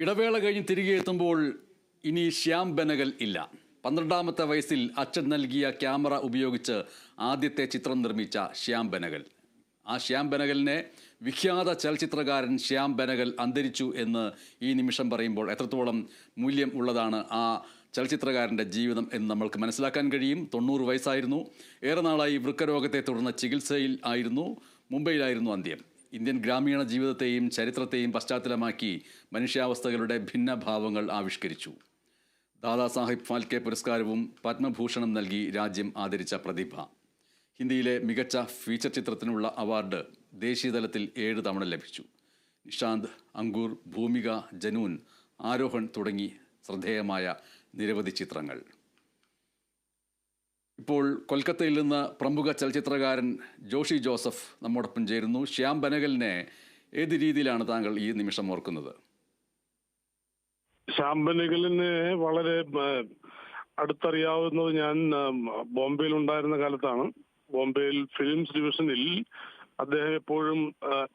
ഇടവേള കഴിഞ്ഞ് തിരികെ എത്തുമ്പോൾ ഇനി ശ്യാം ബനഗൽ ഇല്ല. പന്ത്രണ്ടാമത്തെ വയസ്സിൽ അച്ഛൻ നൽകിയ ക്യാമറ ഉപയോഗിച്ച് ആദ്യത്തെ ചിത്രം നിർമ്മിച്ച ശ്യാം ബനഗൽ. ആ ശ്യാം ബനഗലിനെ വിഖ്യാത ചലച്ചിത്രകാരൻ ശ്യാം ബനഗൽ അന്തരിച്ചു എന്ന് ഈ നിമിഷം പറയുമ്പോൾ എത്രത്തോളം മൂല്യം ഉള്ളതാണ് ആ ചലച്ചിത്രകാരന്റെ ജീവിതം എന്ന് നമ്മൾക്ക് മനസ്സിലാക്കാൻ കഴിയും. തൊണ്ണൂറ് വയസ്സായിരുന്നു. ഏറെ നാളായി വൃക്കരോഗത്തെ തുടർന്ന് ചികിത്സയിൽ ആയിരുന്നു. മുംബൈയിലായിരുന്നു അന്ത്യം. ഇന്ത്യൻ ഗ്രാമീണ ജീവിതത്തെയും ചരിത്രത്തെയും പശ്ചാത്തലമാക്കി മനുഷ്യാവസ്ഥകളുടെ ഭിന്നഭാവങ്ങൾ ആവിഷ്കരിച്ചു. ദാദാസാഹിബ് ഫാൽക്കെ പുരസ്കാരവും പത്മഭൂഷണം നൽകി രാജ്യം ആദരിച്ച പ്രതിഭ. ഹിന്ദിയിലെ മികച്ച ഫീച്ചർ ചിത്രത്തിനുള്ള അവാർഡ് ദേശീയതലത്തിൽ ഏഴ് തവണ ലഭിച്ചു. നിഷാന്ത് അങ്കൂർ ഭൂമിക ജനൂൻ ആരോഹൺ തുടങ്ങി ശ്രദ്ധേയമായ നിരവധി ചിത്രങ്ങൾ. ഇപ്പോൾ കൊൽക്കത്തയിൽ നിന്ന് പ്രമുഖ ചലച്ചിത്രകാരൻ ജോഷി ജോസഫ് നമ്മോടൊപ്പം ചേരുന്നു. ശ്യാം ബനഗലിനെ ഏത് രീതിയിലാണ് താങ്കൾ ഈ നിമിഷം ഓർക്കുന്നത്? ശ്യാം ശാമ്പനികളിനെ വളരെ അടുത്തറിയാവുന്നത് ഞാൻ ബോംബെയിൽ ഉണ്ടായിരുന്ന കാലത്താണ്. ബോംബെയിൽ ഫിലിംസ് ഡിവിഷനിൽ അദ്ദേഹം എപ്പോഴും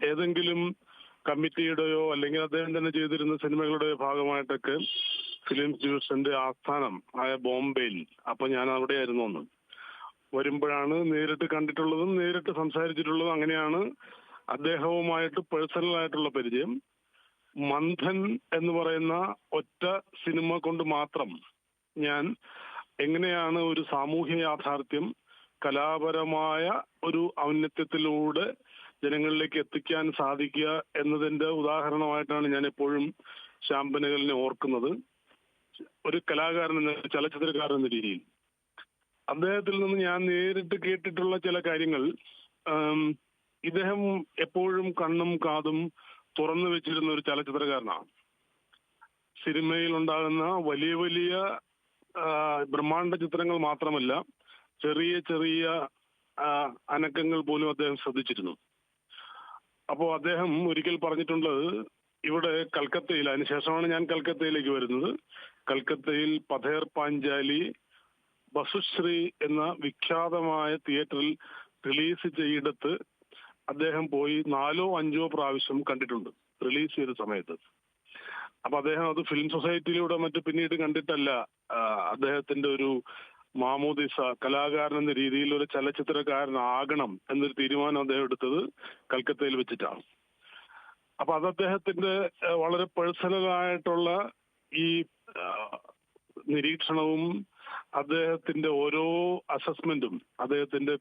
ഏതെങ്കിലും കമ്മിറ്റിയുടെയോ അല്ലെങ്കിൽ അദ്ദേഹം തന്നെ ചെയ്തിരുന്ന സിനിമകളുടെയോ ഭാഗമായിട്ടൊക്കെ ഫിലിംസ് ഡിവിഷന്റെ ആസ്ഥാനം ആയ ബോംബെയിൽ. അപ്പൊ ഞാൻ അവിടെയായിരുന്നു ഒന്ന് വരുമ്പോഴാണ് നേരിട്ട് കണ്ടിട്ടുള്ളതും നേരിട്ട് സംസാരിച്ചിട്ടുള്ളതും അങ്ങനെയാണ് അദ്ദേഹവുമായിട്ട് പേഴ്സണൽ ആയിട്ടുള്ള പരിചയം. മന്ഥൻ എന്ന് പറയുന്ന ഒറ്റ സിനിമ കൊണ്ട് മാത്രം ഞാൻ എങ്ങനെയാണ് ഒരു സാമൂഹ്യ യാഥാർത്ഥ്യം കലാപരമായ ഒരു ഔന്നത്യത്തിലൂടെ ജനങ്ങളിലേക്ക് എത്തിക്കാൻ സാധിക്കുക എന്നതിന്റെ ഉദാഹരണമായിട്ടാണ് ഞാൻ എപ്പോഴും ശാമ്പനകലിനെ ഓർക്കുന്നത്. ഒരു കലാകാരൻ എന്ന ചലച്ചിത്രകാരൻ എന്ന രീതിയിൽ. അദ്ദേഹത്തിൽ നിന്ന് ഞാൻ നേരിട്ട് കേട്ടിട്ടുള്ള ചില കാര്യങ്ങൾ ഇദ്ദേഹം എപ്പോഴും കണ്ണും കാതും തുറന്നു വെച്ചിരുന്ന ഒരു ചലച്ചിത്രകാരനാണ്. സിനിമയിൽ ഉണ്ടാകുന്ന വലിയ വലിയ ബ്രഹ്മാണ്ഡ ചിത്രങ്ങൾ മാത്രമല്ല ചെറിയ ചെറിയ അനക്കങ്ങൾ പോലും അദ്ദേഹം ശ്രദ്ധിച്ചിരുന്നു. അപ്പോൾ അദ്ദേഹം ഒരിക്കൽ പറഞ്ഞിട്ടുള്ളത് ഇവിടെ കൽക്കത്തയിൽ അതിനുശേഷമാണ് ഞാൻ കൽക്കത്തയിലേക്ക് വരുന്നത്. കൽക്കത്തയിൽ പഥേർ പാഞ്ചാലി ബസുശ്രീ എന്ന വിഖ്യാതമായ തിയേറ്ററിൽ റിലീസ് ചെയ്യിടത്ത് അദ്ദേഹം പോയി നാലോ അഞ്ചോ പ്രാവശ്യം കണ്ടിട്ടുണ്ട് റിലീസ് ചെയ്ത സമയത്ത്. അപ്പൊ അദ്ദേഹം അത് ഫിലിം സൊസൈറ്റിയിലൂടെ മറ്റു പിന്നീട് കണ്ടിട്ടല്ല. അദ്ദേഹത്തിന്റെ ഒരു മാമോദിസ കലാകാരൻ എന്ന രീതിയിൽ ഒരു ചലച്ചിത്രകാരനാകണം എന്നൊരു തീരുമാനം അദ്ദേഹം എടുത്തത് കൽക്കത്തയിൽ വെച്ചിട്ടാണ്. അപ്പൊ അത് അദ്ദേഹത്തിന്റെ വളരെ പേഴ്സണൽ ആയിട്ടുള്ള ഈ നിരീക്ഷണവും അദ്ദേഹത്തിന്റെ ഓരോ അസസ്മെന്റും അദ്ദേഹത്തിന്റെ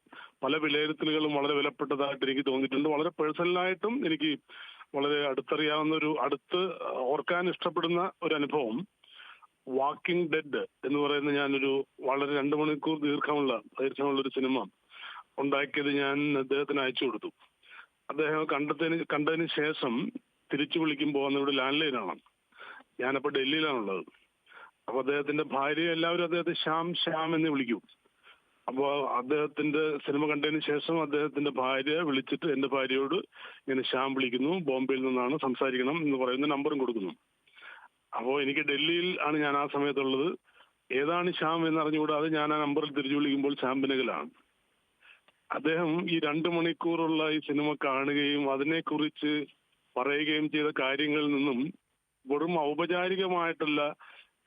പല വിലയിരുത്തലുകളും വളരെ വിലപ്പെട്ടതായിട്ട് എനിക്ക് തോന്നിയിട്ടുണ്ട്. വളരെ പേഴ്സണലായിട്ടും എനിക്ക് വളരെ അടുത്തറിയാവുന്ന ഒരു അടുത്ത് ഓർക്കാൻ ഇഷ്ടപ്പെടുന്ന ഒരു അനുഭവം. വാക്കിംഗ് ഡെഡ് എന്ന് പറയുന്ന ഞാനൊരു വളരെ രണ്ട് മണിക്കൂർ ദീർഘമുള്ള ദൈർഘ്യമുള്ള ഒരു സിനിമ ഉണ്ടാക്കിയത് ഞാൻ അദ്ദേഹത്തിന് അയച്ചു കൊടുത്തു. അദ്ദേഹം കണ്ടതിന് കണ്ടതിന് ശേഷം തിരിച്ചു വിളിക്കുമ്പോൾ അന്ന് ഇവിടെ ലാൻഡ് ലൈനാണ് ഞാനപ്പോ ഡൽഹിയിലാണുള്ളത്. അപ്പൊ അദ്ദേഹത്തിന്റെ ഭാര്യ എല്ലാവരും അദ്ദേഹത്തെ ശ്യാം ശ്യാം എന്ന് വിളിക്കും. അപ്പോ അദ്ദേഹത്തിന്റെ സിനിമ കണ്ടതിന് ശേഷം അദ്ദേഹത്തിന്റെ ഭാര്യ വിളിച്ചിട്ട് എന്റെ ഭാര്യയോട് ഇങ്ങനെ ശ്യാം വിളിക്കുന്നു ബോംബെയിൽ നിന്നാണ് സംസാരിക്കണം എന്ന് പറയുന്ന നമ്പറും കൊടുക്കുന്നു. അപ്പോ എനിക്ക് ഡൽഹിയിൽ ആണ് ഞാൻ ആ സമയത്തുള്ളത്. ഏതാണ് ശ്യാം എന്ന് അറിഞ്ഞുകൂടാതെ ഞാൻ ആ നമ്പറിൽ തിരിച്ചു വിളിക്കുമ്പോൾ ശ്യാം അദ്ദേഹം ഈ രണ്ട് മണിക്കൂറുള്ള ഈ സിനിമ കാണുകയും അതിനെക്കുറിച്ച് പറയുകയും ചെയ്ത കാര്യങ്ങളിൽ നിന്നും വെറും ഔപചാരികമായിട്ടുള്ള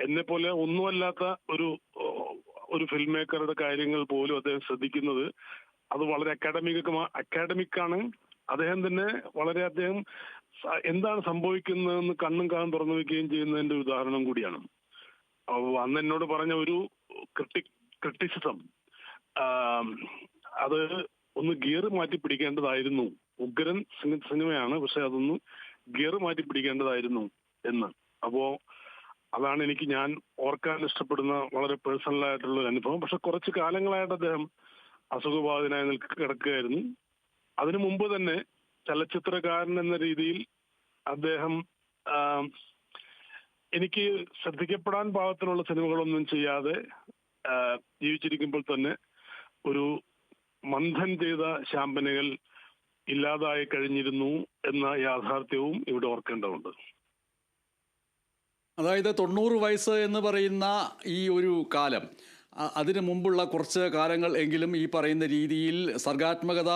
എന്നെ പോലെ ഒന്നുമല്ലാത്ത ഒരു ഒരു ഫിലിം മേക്കറുടെ കാര്യങ്ങൾ പോലും അദ്ദേഹം ശ്രദ്ധിക്കുന്നത് അത് വളരെ അക്കാഡമിക് അക്കാഡമിക് ആണ്. അദ്ദേഹം തന്നെ വളരെ അദ്ദേഹം എന്താണ് സംഭവിക്കുന്നതെന്ന് കണ്ണും കാണും തുറന്നു വെക്കുകയും ചെയ്യുന്നതിന്റെ ഉദാഹരണം കൂടിയാണ്. അന്ന് എന്നോട് പറഞ്ഞ ഒരു ക്രിട്ടി ക്രിട്ടിസിസം അത് ഒന്ന് ഗിയർ മാറ്റി പിടിക്കേണ്ടതായിരുന്നു. ഉഗ്രൻ സിനിമയാണ് പക്ഷെ അതൊന്ന് ഗിയർ മാറ്റി പിടിക്കേണ്ടതായിരുന്നു. എന്ന്. അപ്പോ അതാണ് എനിക്ക് ഞാൻ ഓർക്കാൻ ഇഷ്ടപ്പെടുന്ന വളരെ പേഴ്സണൽ ആയിട്ടുള്ള ഒരു അനുഭവം. പക്ഷെ കുറച്ച് കാലങ്ങളായിട്ട് അദ്ദേഹം അസുഖബാധിതനായി നിൽക്ക കിടക്കുകയായിരുന്നു. അതിനു മുമ്പ് തന്നെ ചലച്ചിത്രകാരൻ എന്ന രീതിയിൽ അദ്ദേഹം എനിക്ക് ശ്രദ്ധിക്കപ്പെടാൻ പാകത്തിനുള്ള സിനിമകളൊന്നും ചെയ്യാതെ ജീവിച്ചിരിക്കുമ്പോൾ തന്നെ ഒരു മന്ഥൻ ചെയ്ത ശാമ്പനകൾ ഇല്ലാതായി കഴിഞ്ഞിരുന്നു എന്ന യാഥാർത്ഥ്യവും ഇവിടെ ഓർക്കേണ്ടതുണ്ട്. അതായത് തൊണ്ണൂറ് വയസ്സ് എന്ന് പറയുന്ന ഈ ഒരു കാലം അതിനു മുമ്പുള്ള കുറച്ച് കാലങ്ങൾ എങ്കിലും ഈ പറയുന്ന രീതിയിൽ സർഗാത്മകത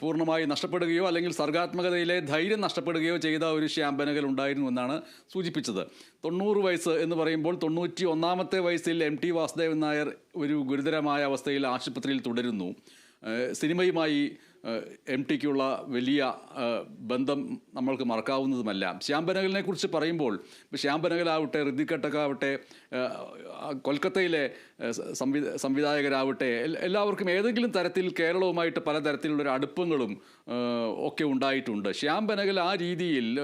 പൂർണമായി നഷ്ടപ്പെടുകയോ അല്ലെങ്കിൽ സർഗാത്മകതയിലെ ധൈര്യം നഷ്ടപ്പെടുകയോ ചെയ്ത ഒരു ശ്യാമ്പനകൾ ഉണ്ടായിരുന്നു എന്നാണ് സൂചിപ്പിച്ചത്. തൊണ്ണൂറ് വയസ്സ് എന്ന് പറയുമ്പോൾ തൊണ്ണൂറ്റി ഒന്നാമത്തെ വയസ്സിൽ എം ടി വാസുദേവൻ നായർ ഒരു ഗുരുതരമായ അവസ്ഥയിൽ ആശുപത്രിയിൽ തുടരുന്നു. സിനിമയുമായി എം ടിക്കുള്ള വലിയ ബന്ധം നമ്മൾക്ക് മറക്കാവുന്നതുമല്ല. ശ്യാം ബനഗലിനെ കുറിച്ച് പറയുമ്പോൾ ശ്യാം ബനഗലാവട്ടെ ഋതിക് ഘട്ടക്കാവട്ടെ ആ, ആ, കൊൽക്കത്തയിലെ സംവി സംവിധായകരാവട്ടെ എല്ലാവർക്കും ഏതെങ്കിലും തരത്തിൽ കേരളവുമായിട്ട് പലതരത്തിലുള്ള ഒരു അടുപ്പങ്ങളും ഒക്കെ ഉണ്ടായിട്ടുണ്ട്. ശ്യാം ബനഗൽ ആ രീതിയിൽ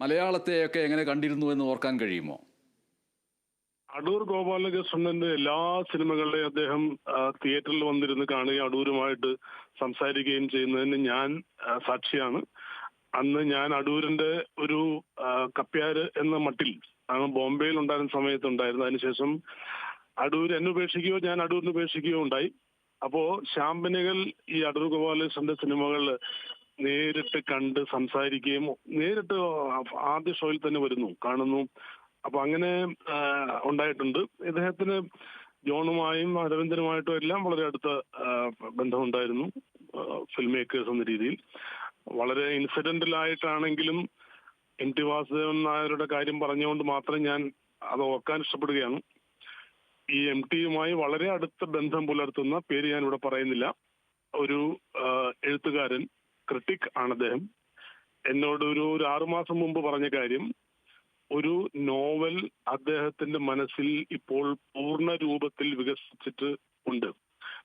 മലയാളത്തെയൊക്കെ എങ്ങനെ കണ്ടിരുന്നു എന്ന് ഓർക്കാൻ കഴിയുമോ? അടൂർ ഗോപാലകൃഷ്ണന്റെ എല്ലാ സിനിമകളുടെയും അദ്ദേഹം തിയേറ്ററിൽ വന്നിരുന്ന് കാണുകയും അടൂരുമായിട്ട് സംസാരിക്കുകയും ചെയ്യുന്നതിന് ഞാൻ സാക്ഷിയാണ്. അന്ന് ഞാൻ അടൂരിന്റെ ഒരു കപ്പ്യാര് എന്ന മട്ടിൽ ബോംബെയിൽ ഉണ്ടായിരുന്ന സമയത്ത് ഉണ്ടായിരുന്നു. അതിനുശേഷം അടൂർ എന്നെ ഉപേക്ഷിക്കുകയോ ഞാൻ അടൂരിനെ ഉപേക്ഷിക്കുകയോ ഉണ്ടായി. അപ്പോ ശാമ്പനികൾ ഈ അടൂർ ഗോപാലകൃഷ്ണന്റെ സിനിമകൾ നേരിട്ട് കണ്ട് സംസാരിക്കുകയും നേരിട്ട് ആദ്യ ഷോയിൽ തന്നെ വരുന്നു കാണുന്നു. അപ്പൊ അങ്ങനെ ഉണ്ടായിട്ടുണ്ട്. ഇദ്ദേഹത്തിന് ജോണുമായും അരവിന്ദനുമായിട്ടും എല്ലാം വളരെ അടുത്ത ബന്ധമുണ്ടായിരുന്നു ഫിലിം മേക്കേഴ്സ് എന്ന രീതിയിൽ. വളരെ ഇൻസിഡന്റൽ ആയിട്ടാണെങ്കിലും എം ടി വാസുദേവൻ നായരുടെ കാര്യം പറഞ്ഞുകൊണ്ട് മാത്രം ഞാൻ അത് ഓർക്കാൻ ഇഷ്ടപ്പെടുകയാണ്. ഈ എം ടിയുമായി വളരെ അടുത്ത ബന്ധം പുലർത്തുന്ന പേര് ഞാൻ ഇവിടെ പറയുന്നില്ല. ഒരു എഴുത്തുകാരൻ ക്രിട്ടിക് ആണ് അദ്ദേഹം എന്നോട് ഒരു ഒരു ആറുമാസം മുമ്പ് പറഞ്ഞ കാര്യം ഒരു നോവൽ അദ്ദേഹത്തിന്റെ മനസ്സിൽ ഇപ്പോൾ പൂർണ രൂപത്തിൽ വികസിച്ചിട്ട് ഉണ്ട്.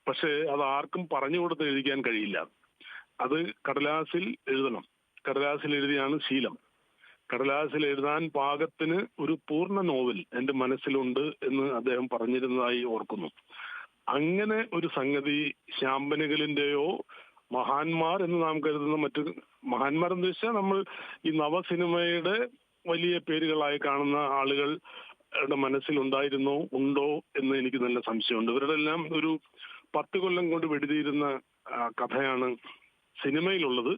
പക്ഷേ അത് ആർക്കും പറഞ്ഞു കൊടുത്ത് എഴുതിക്കാൻ കഴിയില്ല. അത് കടലാസിൽ എഴുതണം. കടലാസിൽ എഴുതിയാണ് ശീലം. കടലാസിൽ എഴുതാൻ പാകത്തിന് ഒരു പൂർണ നോവൽ എന്റെ മനസ്സിലുണ്ട് എന്ന് അദ്ദേഹം പറഞ്ഞിരുന്നതായി ഓർക്കുന്നു. അങ്ങനെ ഒരു സംഗതി ശാമ്പനകലിന്റെയോ മഹാന്മാർ എന്ന് നാം കരുതുന്ന മറ്റു മഹാന്മാർ എന്ന് വെച്ചാൽ നമ്മൾ ഈ നവസിനിമയുടെ വലിയ പേരുകളായി കാണുന്ന ആളുകൾ മനസ്സിൽ മനസ്സിലുണ്ടായിരുന്നോ ഉണ്ടോ എന്ന് എനിക്ക് നല്ല സംശയമുണ്ട്. ഇവരുടെ എല്ലാം ഒരു പത്ത് കൊല്ലം കൊണ്ട് വെടിതീരുന്ന കഥയാണ് സിനിമയിലുള്ളത്.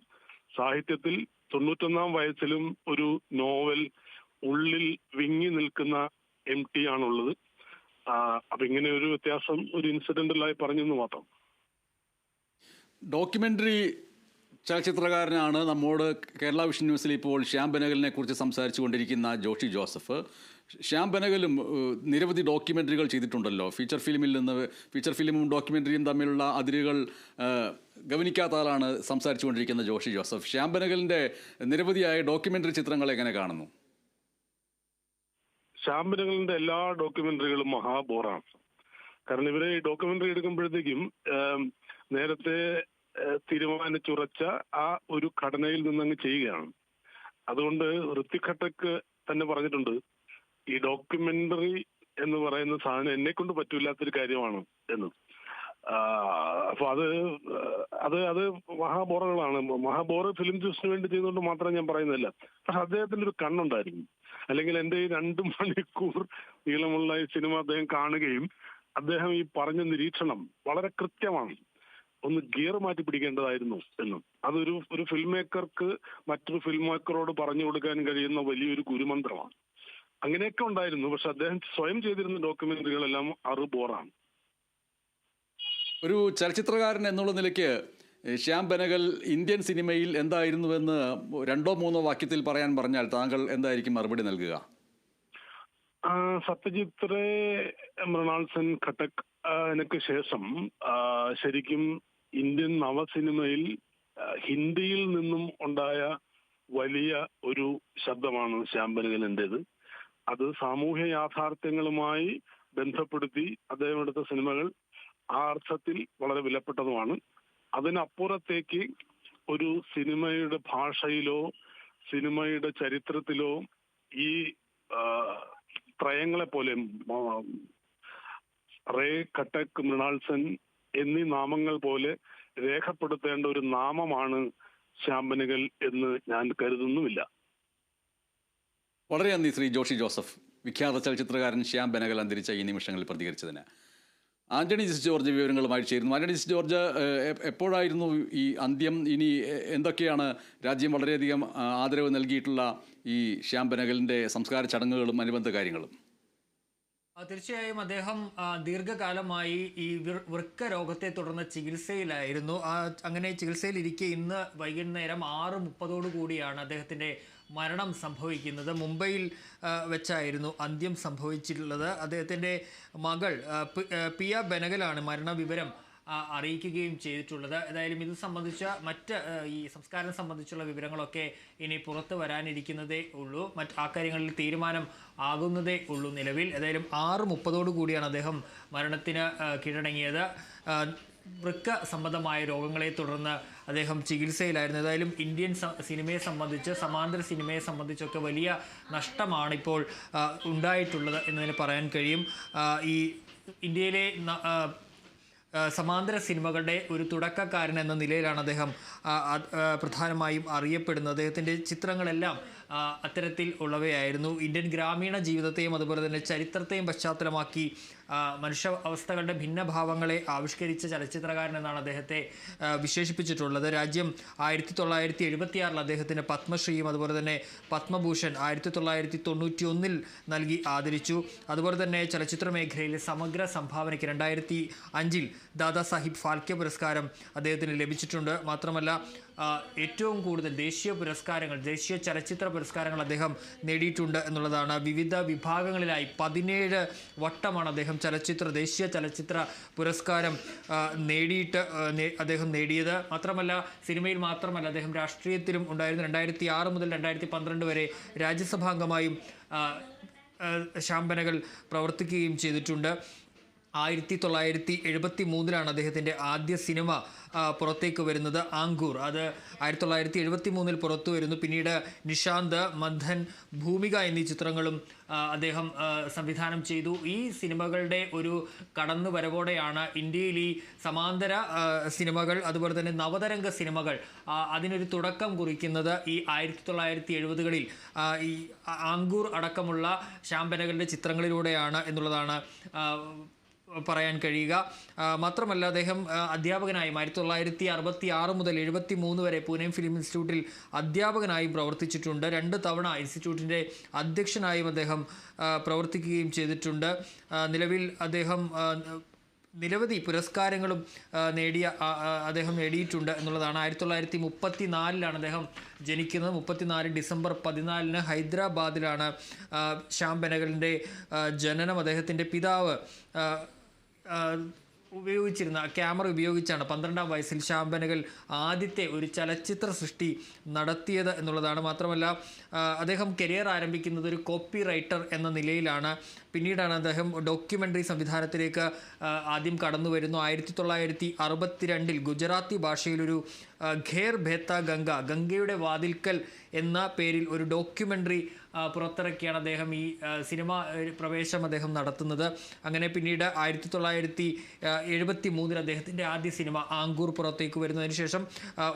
സാഹിത്യത്തിൽ തൊണ്ണൂറ്റൊന്നാം വയസ്സിലും ഒരു നോവൽ ഉള്ളിൽ വിങ്ങി നിൽക്കുന്ന എം ടി ആണുള്ളത്. അപ്പൊ ഇങ്ങനെ ഒരു വ്യത്യാസം ഒരു ഇൻസിഡന്റലായി പറഞ്ഞെന്ന് മാത്രം. ഡോക്യുമെന്ററി ചലച്ചിത്രകാരനാണ് നമ്മോട് കേരള വിഷൻ ന്യൂസിൽ ഇപ്പോൾ ശ്യാം ബനഗലിനെ കുറിച്ച് സംസാരിച്ചു കൊണ്ടിരിക്കുന്ന ജോഷി ജോസഫ്. ശ്യാം ബനഗലും നിരവധി ഡോക്യുമെന്ററികൾ ചെയ്തിട്ടുണ്ടല്ലോ. ഫീച്ചർ ഫിലിമിൽ നിന്ന് ഫീച്ചർ ഫിലിമും ഡോക്യുമെന്ററിയും തമ്മിലുള്ള അതിരുകൾ ഗവനിക്കാത്ത ആളാണ് സംസാരിച്ചു കൊണ്ടിരിക്കുന്ന ജോഷി ജോസഫ്. ശ്യാം ബനഗലിന്റെ നിരവധിയായ ഡോക്യുമെന്ററി ചിത്രങ്ങൾ എങ്ങനെ കാണുന്നു? ശ്യാം ബനകലിന്റെ എല്ലാ ഡോക്യുമെന്ററികളും മഹാബോറാണ്. കാരണം ഇവരെ ഈ ഡോക്യുമെന്ററി എടുക്കുമ്പോഴത്തേക്കും നേരത്തെ തീരുമാനിച്ചുറച്ച ആ ഒരു ഘടനയിൽ നിന്നങ്ങ് ചെയ്യുകയാണ്. അതുകൊണ്ട് ഋത്തിക് ഘട്ടക്ക് തന്നെ പറഞ്ഞിട്ടുണ്ട് ഈ ഡോക്യുമെന്ററി എന്ന് പറയുന്ന സാധനം എന്നെ കൊണ്ട് പറ്റൂലാത്തൊരു കാര്യമാണ് എന്ന്. അപ്പൊ അത് അത് അത് മഹാബോറകളാണ്. മഹാബോറ ഫിലിം ജ്യൂസിന് വേണ്ടി ചെയ്തുകൊണ്ട് മാത്രം ഞാൻ പറയുന്നില്ല പക്ഷെ അദ്ദേഹത്തിന്റെ ഒരു കണ്ണുണ്ടായിരുന്നു അല്ലെങ്കിൽ എന്റെ ഈ രണ്ട് മണിക്കൂർ നീളമുള്ള ഈ സിനിമ അദ്ദേഹം കാണുകയും അദ്ദേഹം ഈ പറഞ്ഞ നിരീക്ഷണം വളരെ കൃത്യമാണ്. ഒന്ന് ഗിയർ മാറ്റി പിടിക്കേണ്ടതായിരുന്നു എന്നും. അതൊരു ഒരു ഫിലിം മേക്കർക്ക് മറ്റൊരു ഫിലിം മേക്കറോട് പറഞ്ഞു കൊടുക്കാൻ കഴിയുന്ന വലിയൊരു ഗുരുമന്ത്രമാണ് അങ്ങനെയൊക്കെ ഉണ്ടായിരുന്നു. പക്ഷെ അദ്ദേഹം സ്വയം ചെയ്തിരുന്ന ഡോക്യുമെന്ററികളെല്ലാം അറു ബോറാണ്. ഒരു ചലച്ചിത്രകാരൻ എന്നുള്ള നിലയ്ക്ക് ശ്യാം ബനഗൽ ഇന്ത്യൻ സിനിമയിൽ എന്തായിരുന്നുവെന്ന് രണ്ടോ മൂന്നോ വാക്യത്തിൽ പറയാൻ പറഞ്ഞാൽ താങ്കൾ എന്തായിരിക്കും മറുപടി നൽകുക? ആ, സത്യജിത് റേ മൃണാൾ സെൻ ഘട്ടക് ശേഷം ശരിക്കും ഇന്ത്യൻ നവസിനിമയിൽ സിനിമയിൽ ഹിന്ദിയിൽ നിന്നും ഉണ്ടായ വലിയ ഒരു ശബ്ദമാണ് ശ്യാംബനകലിന്റെത് അത് സാമൂഹ്യ യാഥാർത്ഥ്യങ്ങളുമായി ബന്ധപ്പെടുത്തി അദ്ദേഹം എടുത്ത സിനിമകൾ ആ അർത്ഥത്തിൽ വളരെ വിലപ്പെട്ടതുമാണ്. അതിനപ്പുറത്തേക്ക് ഒരു സിനിമയുടെ ഭാഷയിലോ സിനിമയുടെ ചരിത്രത്തിലോ ഈ ത്രയങ്ങളെ പോലെ റേ കട്ടക് മൃണാൾ സെൻ എന്നീ നാമങ്ങൾ പോലെ രേഖപ്പെടുത്തേണ്ട ഒരു നാമമാണ് ശാമ്പനുകൾ എന്ന് ഞാൻ കരുതുന്നുമില്ല. വളരെ നന്ദി ശ്രീ ജോഷി ജോസഫ്. വിഖ്യാത ചലച്ചിത്രകാരൻ ശ്യാം ബനകൽ അന്തരിച്ച ഈ നിമിഷങ്ങളിൽ പ്രതികരിച്ചതിന്. ആന്റണി ജിസ് ജോർജ് വിവരങ്ങളുമായി ചേരുന്നു. ആന്റണി ജിസ് ജോർജ് എപ്പോഴായിരുന്നു ഈ അന്ത്യം? ഇനി എന്തൊക്കെയാണ് രാജ്യം വളരെയധികം ആദരവ് നൽകിയിട്ടുള്ള ഈ ശ്യാം ബനകലിന്റെ സംസ്കാര ചടങ്ങുകളും അനുബന്ധ കാര്യങ്ങളും? തീർച്ചയായും അദ്ദേഹം ദീർഘകാലമായി ഈ വൃക്ക രോഗത്തെ തുടർന്ന് ചികിത്സയിലായിരുന്നു. അങ്ങനെ ചികിത്സയിലിരിക്കെ ഇന്ന് വൈകുന്നേരം ആറ് മുപ്പതോടു കൂടിയാണ് അദ്ദേഹത്തിന്റെ മരണം സംഭവിക്കുന്നത്. മുംബൈയിൽ വെച്ചായിരുന്നു അന്ത്യം സംഭവിച്ചിട്ടുള്ളത്. അദ്ദേഹത്തിന്റെ മകൾ പിയ ബെനഗലാണ് മരണവിവരം അറിയിക്കുകയും ചെയ്തിട്ടുള്ളത്. ഏതായാലും ഇത് സംബന്ധിച്ച മറ്റ് ഈ സംസ്കാരം സംബന്ധിച്ചുള്ള വിവരങ്ങളൊക്കെ ഇനി പുറത്തു വരാനിരിക്കുന്നതേ ഉള്ളൂ. മറ്റ് ആ കാര്യങ്ങളിൽ തീരുമാനം ആകുന്നതേ ഉള്ളൂ നിലവിൽ. ഏതായാലും ആറ് മുപ്പതോടു കൂടിയാണ് അദ്ദേഹം മരണത്തിന് കീഴടങ്ങിയത്. വൃക്ക സംബന്ധമായ രോഗങ്ങളെ തുടർന്ന് അദ്ദേഹം ചികിത്സയിലായിരുന്നു. ഏതായാലും ഇന്ത്യൻ സിനിമയെ സംബന്ധിച്ച് സമാന്തര സിനിമയെ സംബന്ധിച്ചൊക്കെ വലിയ നഷ്ടമാണ് ഇപ്പോൾ ഉണ്ടായിട്ടുള്ളത് എന്നതിന് പറയാൻ കഴിയും. ഈ ഇന്ത്യയിലെ സമാന്തര സിനിമകളുടെ ഒരു തുടക്കക്കാരൻ എന്ന നിലയിലാണ് അദ്ദേഹം പ്രധാനമായും അറിയപ്പെടുന്നത്. അദ്ദേഹത്തിന്റെ ചിത്രങ്ങളെല്ലാം അത്തരത്തിൽ ഉള്ളവയായിരുന്നു. ഇന്ത്യൻ ഗ്രാമീണ ജീവിതത്തെയും അതുപോലെ തന്നെ ചരിത്രത്തെയും പശ്ചാത്തലമാക്കി മനുഷ്യ അവസ്ഥകളുടെ ഭിന്നഭാവങ്ങളെ ആവിഷ്കരിച്ച ചലച്ചിത്രകാരൻ എന്നാണ് അദ്ദേഹത്തെ വിശേഷിപ്പിച്ചിട്ടുള്ളത്. രാജ്യം ആയിരത്തി തൊള്ളായിരത്തി എഴുപത്തിയാറിൽ അദ്ദേഹത്തിന് പത്മശ്രീയും അതുപോലെ തന്നെ പത്മഭൂഷൺ ആയിരത്തി തൊള്ളായിരത്തി തൊണ്ണൂറ്റി ഒന്നിൽ നൽകി ആദരിച്ചു. അതുപോലെ തന്നെ ചലച്ചിത്ര മേഖലയിലെ സമഗ്ര സംഭാവനയ്ക്ക് രണ്ടായിരത്തി അഞ്ചിൽ ദാദാസാഹിബ് ഫാൽക്കെ പുരസ്കാരം അദ്ദേഹത്തിന് ലഭിച്ചിട്ടുണ്ട്. മാത്രമല്ല ഏറ്റവും കൂടുതൽ ദേശീയ പുരസ്കാരങ്ങൾ ദേശീയ ചലച്ചിത്ര പുരസ്കാരങ്ങൾ അദ്ദേഹം നേടിയിട്ടുണ്ട് എന്നുള്ളതാണ്. വിവിധ വിഭാഗങ്ങളിലായി പതിനേഴ് വട്ടമാണ് അദ്ദേഹം ചലച്ചിത്ര ദേശീയ ചലച്ചിത്ര പുരസ്കാരം നേടിയിട്ട് അദ്ദേഹം നേടിയത്. മാത്രമല്ല സിനിമയിൽ മാത്രമല്ല അദ്ദേഹം രാഷ്ട്രീയത്തിലും ഉണ്ടായിരുന്നു. രണ്ടായിരത്തി ആറ് മുതൽ രണ്ടായിരത്തി പന്ത്രണ്ട് വരെ രാജ്യസഭാംഗമായും ശാംബനകൾ പ്രവർത്തിക്കുകയും ചെയ്തിട്ടുണ്ട്. ആയിരത്തി തൊള്ളായിരത്തി എഴുപത്തി മൂന്നിലാണ് അദ്ദേഹത്തിന്റെ ആദ്യ സിനിമ പുറത്തേക്ക് വരുന്നത് ആങ്കൂർ. അത് ആയിരത്തി തൊള്ളായിരത്തി എഴുപത്തി മൂന്നിൽ പുറത്തു വരുന്നു. പിന്നീട് നിഷാന്ത് മന്ധൻ ഭൂമിക എന്നീ ചിത്രങ്ങളും അദ്ദേഹം സംവിധാനം ചെയ്തു. ഈ സിനിമകളുടെ ഒരു കടന്നു വരവോടെയാണ് ഇന്ത്യയിൽ ഈ സമാന്തര സിനിമകൾ അതുപോലെ തന്നെ നവതരംഗ സിനിമകൾ അതിനൊരു തുടക്കം കുറിക്കുന്നത് ഈ ആയിരത്തി തൊള്ളായിരത്തി എഴുപതുകളിൽ ഈ ആങ്കൂർ അടക്കമുള്ള ശാംബനകളുടെ ചിത്രങ്ങളിലൂടെയാണ് എന്നുള്ളതാണ് പറയാൻ കഴിയുക. മാത്രമല്ല അദ്ദേഹം അധ്യാപകനായും ആയിരത്തി തൊള്ളായിരത്തി അറുപത്തി ആറ് മുതൽ എഴുപത്തി മൂന്ന് വരെ പൂനെ ഫിലിം ഇൻസ്റ്റിറ്റ്യൂട്ടിൽ അധ്യാപകനായും പ്രവർത്തിച്ചിട്ടുണ്ട്. രണ്ട് തവണ ഇൻസ്റ്റിറ്റ്യൂട്ടിന്റെ അധ്യക്ഷനായും അദ്ദേഹം പ്രവർത്തിക്കുകയും ചെയ്തിട്ടുണ്ട്. നിലവിൽ അദ്ദേഹം നിരവധി പുരസ്കാരങ്ങളും നേടിയ അദ്ദേഹം നേടിയിട്ടുണ്ട് എന്നുള്ളതാണ്. ആയിരത്തി തൊള്ളായിരത്തി മുപ്പത്തി നാലിലാണ് അദ്ദേഹം ജനിക്കുന്നത്. മുപ്പത്തിനാല് ഡിസംബർ പതിനാലിന് ഹൈദരാബാദിലാണ് ശ്യാം ബെനഗലിന്റെ ജനനം. അദ്ദേഹത്തിന്റെ പിതാവ് ഉപയോഗിച്ചിരുന്ന ക്യാമറ ഉപയോഗിച്ചാണ് പന്ത്രണ്ടാം വയസ്സിൽ ശാംബനകൽ ആദ്യത്തെ ഒരു ചലച്ചിത്ര സൃഷ്ടി നടത്തിയത് എന്നുള്ളതാണ്. മാത്രമല്ല അദ്ദേഹം കരിയർ ആരംഭിക്കുന്നത് ഒരു കോപ്പി റൈറ്റർ എന്ന നിലയിലാണ്. പിന്നീടാണ് അദ്ദേഹം ഡോക്യുമെന്ററി സംവിധാനത്തിലേക്ക് ആദ്യം കടന്നു വരുന്നു ആയിരത്തി തൊള്ളായിരത്തി അറുപത്തിരണ്ടിൽ ഗുജറാത്തി ഭാഷയിലൊരു ഖേർ ഭേത്ത ഗംഗ ഗംഗയുടെ വാതിൽക്കൽ എന്ന പേരിൽ ഒരു ഡോക്യുമെന്ററി പുറത്തിറക്കിയാണ് അദ്ദേഹം ഈ സിനിമ പ്രവേശനം പ്രവേശം അദ്ദേഹം നടത്തുന്നത്. അങ്ങനെ പിന്നീട് ആയിരത്തി തൊള്ളായിരത്തി എഴുപത്തി മൂന്നിൽ അദ്ദേഹത്തിന്റെ ആദ്യ സിനിമ ആങ്കൂർ പുറത്തേക്ക് വരുന്നതിന് ശേഷം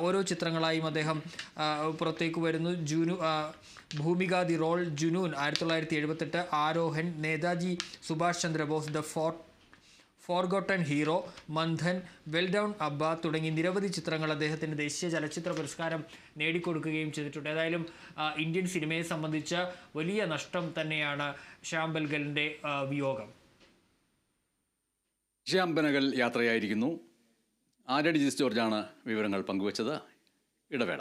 ഓരോ ചിത്രങ്ങളായും അദ്ദേഹം പുറത്തേക്ക് വരുന്നു. ജൂനു ഭൂമിക ദി റോൾ ജുനൂൻ ആയിരത്തി തൊള്ളായിരത്തി എഴുപത്തെട്ട് Aarohan Netaji Subhash Chandrabose the fort forgotten hero Manthan well done Abba തുടങ്ങി നിരവധി ചിത്രങ്ങൾ അദ്ദേഹത്തിന് ദേശീയ ചലച്ചിത്ര പുരസ്കാരം നേടിക്കൊടുക്കുകയും ചെയ്തിട്ടുണ്ട്. ഏതായാലും ഇന്ത്യൻ സിനിമയെ സംബന്ധിച്ച വലിയ നഷ്ടം തന്നെയാണ് ശ്യാം ബൽഗലിന്റെ ആ, വിയോഗം. ശ്യാം യാത്രയായിരിക്കുന്നു. ആരടി ജിസ് ജോർജാണ് വിവരങ്ങൾ പങ്കുവച്ചത്. ഇടവേള.